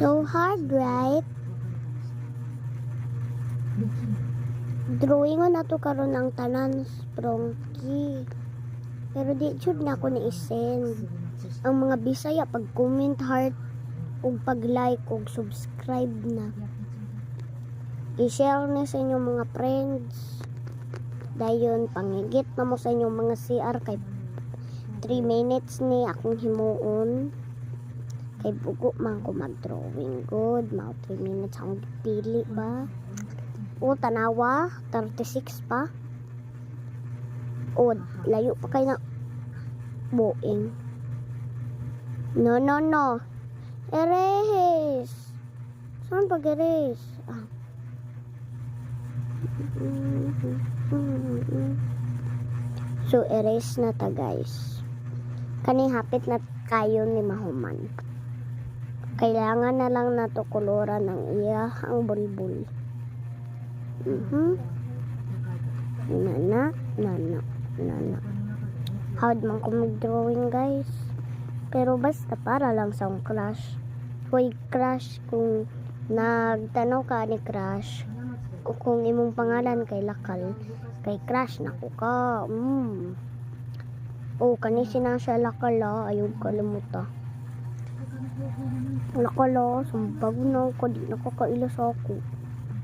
So hard, right? Drawing ko na to karon ang tanan sprongki. Pero di jud na ako ni send Ang mga Bisaya pag comment heart ug pag like ug subscribe na. I-share na sa inyong mga friends. Dayon pangigit na mo sa inyong mga CR kay 3 minutes ni akong himuon. Kay bugo man ko mag-drawing good. Mga 3 minutes akong pili ba. O, tanawa. 36 pa. O, layo pa kayo na buing. No, no, no. Erase. Saan pag erase? Ah. So, erase na ta, guys. Kani hapit na kayo ni Mahuman. Kailangan na lang nato koloran ng iya ang bulbul. Mhm. Nana, nana, nana. Hard man ko mag-drawing, guys. Pero basta para lang sa crush. Hoy, crush, kung nagtanaw ka ni crush, kung imong pangalan kay Lakal, kay crush na ko ka. Mm. O, kani sinasya Lakal, ah. ayaw kalimuta. Lakal, ah. Sumbag na ako, di na kakaila sa ako.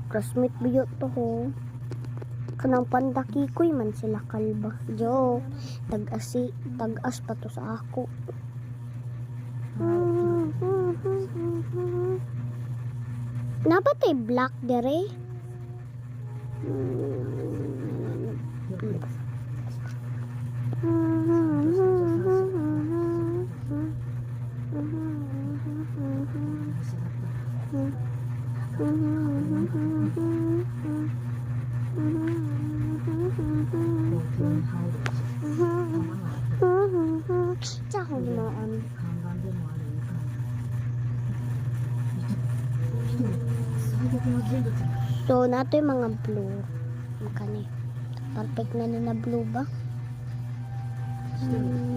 Classmate biyo to ho. Kanang pandaki ko'y man sila kalba. Jo, tag-asi, tag-as pa to sa ako. Napatay black dere. Tsaka humaan. So, nato yung mga blue. Makani. Perfect na nila blue ba? Hmm. Hmm.